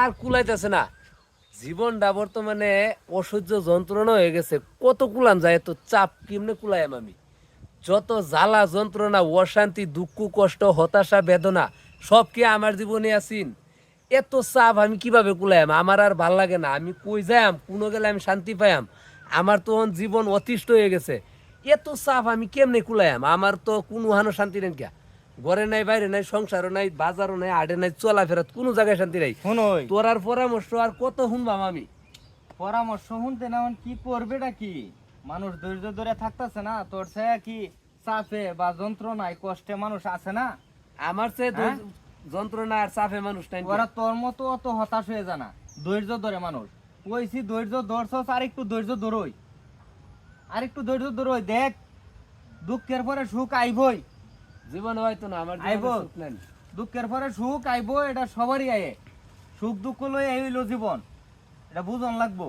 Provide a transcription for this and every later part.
আর কুলাইতেছে না। জীবনটা বর্তমানে অসহ্য যন্ত্রণা হয়ে গেছে। কত কুলাম যায়, এত চাপ কেমনে কুলাইম আমি? যত জ্বালা যন্ত্রণা, অশান্তি, দুঃখ, কষ্ট, হতাশা, বেদনা, সব কি আমার জীবনে আসিন এত চাপ আমি কীভাবে কুলাইম আমার আর ভালো লাগে না। আমি কই যাইম কোনো গেলে আমি শান্তি পাইম আমার তো জীবন অতিষ্ঠ হয়ে গেছে। এত চাপ আমি কেমনে কুলাইম আমার তো কোনো হানো শান্তি নেই কে ঘরে নাই বাইরে নাই সংসারও নাই বাজারও নাই আডে নাই চলাফেরাত কোনো জায়গায় শান্তি নাই। তোর আর পরামর্শ আর কত শুনবাম আমি? পরামর্শ শুনতে না কি করবেটা কি? মানুষ ধৈর্য ধরে থাকতেছে না তোর সে কি চাপে বা যন্ত্রণায় কষ্টে মানুষ আছে না? আমার সে হ্যাঁ? যন্ত্রণা আর চাপে মানুষ নাই। ওরা তোর মতো অত হতাশ হয়ে জানা ধৈর্য ধরে মানুষ। কইছি ধৈর্য ধরছস আর একটু ধৈর্য ধরই। আর একটু ধৈর্য ধরই দেখ দুঃখের পরে সুখ আইবই। জীবন হয়তো না আমার আইবো। দুঃখের পরে সুখ আইব এটা সবারই আয়ে। সুখ দুঃখ লই হইল জীবন। এটা বুঝন লাগবো।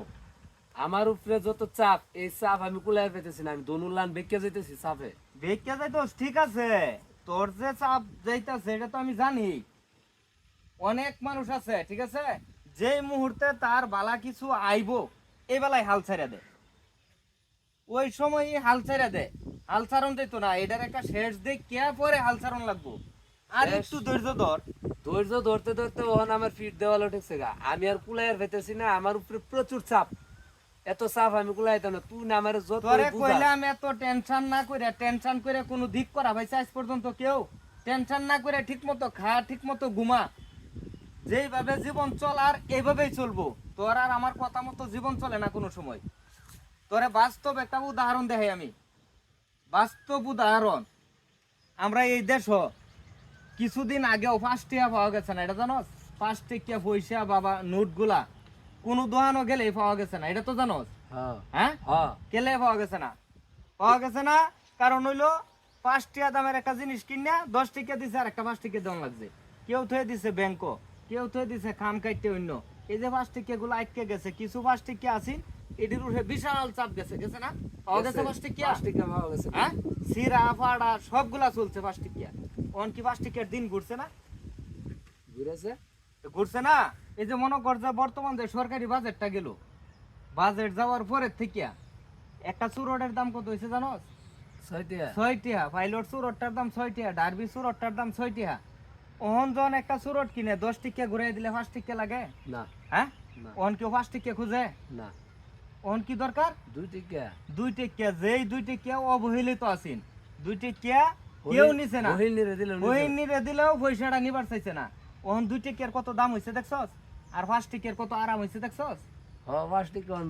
আমার উপরে যত চাপ এই চাপ আমি কুলাই পেতেছি না আমি দনুল্লান বেঁকে যেতেছি চাপে। দেখতে যাইতো ঠিক আছে। তোর যে চাপ যাইতাছে এটা তো আমি জানি। অনেক মানুষ আছে ঠিক আছে? যেই মুহূর্তে তার বালা কিছু আইব এই বেলায় হাল ছেড়ে দে। ওই সময় হাল ছেড়ে দে। ছাড়ন দিত না এটার একটা শেষ দিক কে পরে ছাড়ন লাগবো? আর একটু ধৈর্য ধর। ধৈর্য ধরতে ধরতে আমার ফিট দেওয়াল উঠেছে গা। আমি আর কুলাইয়ের পেতেছি না আমার উপরে প্রচুর চাপ। এত চাপ আমি কুলাইতাম না তুই না আমার যত তোরে কইলাম এত টেনশন না করে টেনশন করে কোনো দিক করা ভাইছে আজ পর্যন্ত কেউ টেনশন না করে ঠিক মতো খা ঠিক মতো ঘুমা। যেইভাবে জীবন চল আর এইভাবেই চলবো। তোর আর আমার কথা মতো জীবন চলে না কোনো সময়। তোরে বাস্তব একটা উদাহরণ দেখাই আমি। বাস্তব উদাহরণ। আমরা এই দেশ কিছুদিন আগেও পাঁচ টিয়া পাওয়া গেছে না এটা জানো পাঁচ টিকিয়া পয়সা বাবা নোটগুলা কোনো দোকানও গেলে পাওয়া গেছে না এটা তো জানো হ্যাঁ। হ্যাঁ? হ্যাঁ। কেলে পাওয়া গেছে না। পাওয়া গেছে না কারণ হইল পাঁচ টিয়া দামের একটা জিনিস কিনে দশ টিকা দিছে আর একটা পাঁচ টিকা দেওয়া লাগছে। কেউ থয়ে দিছে ব্যাংক কেউ থয়ে দিছে খাম কাটতে অন্য। এই যে পাঁচ টিকা গুলো আটকে গেছে কিছু পাঁচ টিকা আছি এটির উঠে বিশাল চাপ গেছে গেছে না? পাওয়া গেছে পাওয়া গেছে। হ্যাঁ? সিরা ফাড়া সবগুলা চলছে অন কি দিন ঘুরছে না? ঘুরেছে? ঘুরছে না? এই যে মনে কর যে বর্তমান যে সরকারি বাজেটটা গেল বাজেট যাওয়ার থেকে একটা চুরটের দাম কত হয়েছে জানো? ছয়টিয়া। ছয় পাইলট চুরটটার দাম ছয় টিহা ডারবি চুরটটার দাম ছয় টিহা ওহন জন একটা চুরট কিনে দশ টিকা ঘুরাই দিলে পাঁচ টিকা লাগে? না। হ্যাঁ? ওহন কেউ পাঁচ টিকা খুঁজে? না। ওহন কি দরকার? দুই টিকা দুই টিকা যেই দুই টিকা অবহেলিত আছেন। দুই টিকা কেউ নিছে না। বহিল নিরে দিল দিলেও পয়সাটা নিবার চাইছে না। ওহন দুই টিকের কত দাম হইছে দেখছস? আর পাঁচ টিকের কত আরাম হইছে দেখছস? অন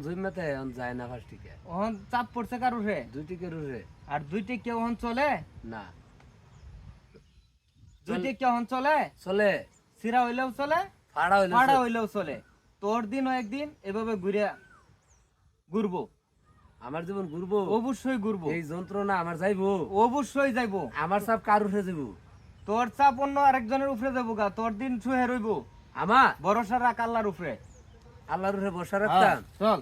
অন চাপ পড়ছে দুই টিকের উঠে আর দুই টিকে ওহন চলে? না। দুই টিকে ওহন চলে? চলে। সিরা হইলেও চলে? ফাড়া হইলেও চলে। তোর দিনও একদিন এভাবে ঘুরে ঘুরবো। আমার জীবন ঘুরবো? অবশ্যই ঘুরবো। এই যন্ত্রণা আমার যাইবো। অবশ্যই যাইবো। আমার সব কার উঠে যাব তোর চাপ অন্য আরেকজনের উপরে যাব গা। তোর দিন ছুঁয়ে রইবো। আমার? ভরসা রাখ আল্লাহর উপরে। আল্লাহর উপরে ভরসা রাখতাম? চল।